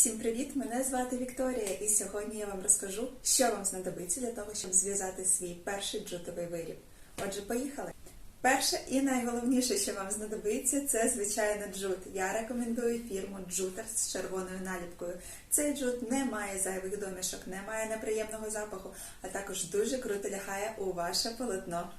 Всім привіт! Мене звати Вікторія, і сьогодні я вам розкажу, що вам знадобиться для того, щоб зв'язати свій перший джутовий виріб. Отже, поїхали! Перше і найголовніше, що вам знадобиться, це звичайно джут. Я рекомендую фірму Джутер з червоною наліпкою. Цей джут не має зайвих домішок, не має неприємного запаху, а також дуже круто лягає у ваше полотно.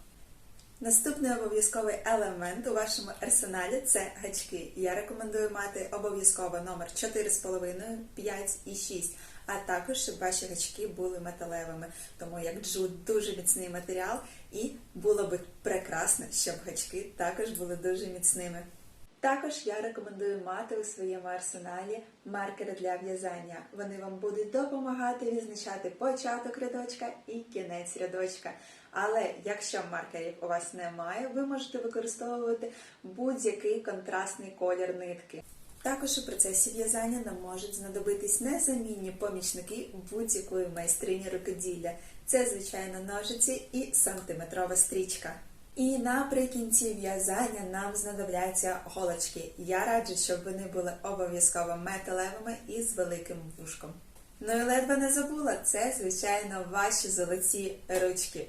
Наступний обов'язковий елемент у вашому арсеналі це гачки. Я рекомендую мати обов'язково номер 4,5, 5 і 6, а також щоб ваші гачки були металевими, тому як джут дуже міцний матеріал, і було би прекрасно, щоб гачки також були дуже міцними. Також я рекомендую мати у своєму арсеналі маркери для в'язання. Вони вам будуть допомагати відзначати початок рядочка і кінець рядочка. Але якщо маркерів у вас немає, ви можете використовувати будь-який контрастний колір нитки. Також у процесі в'язання нам можуть знадобитись незамінні помічники будь-якої майстрині рукоділля. Це, звичайно, ножиці і сантиметрова стрічка. І наприкінці в'язання нам знадобляться голочки. Я раджу, щоб вони були обов'язково металевими і з великим вушком. Ну і ледве не забула, це, звичайно, ваші золоті ручки.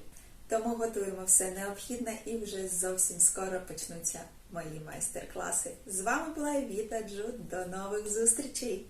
Тому готуємо все необхідне і вже зовсім скоро почнуться мої майстер-класи. З вами була Віта Джуд. До нових зустрічей!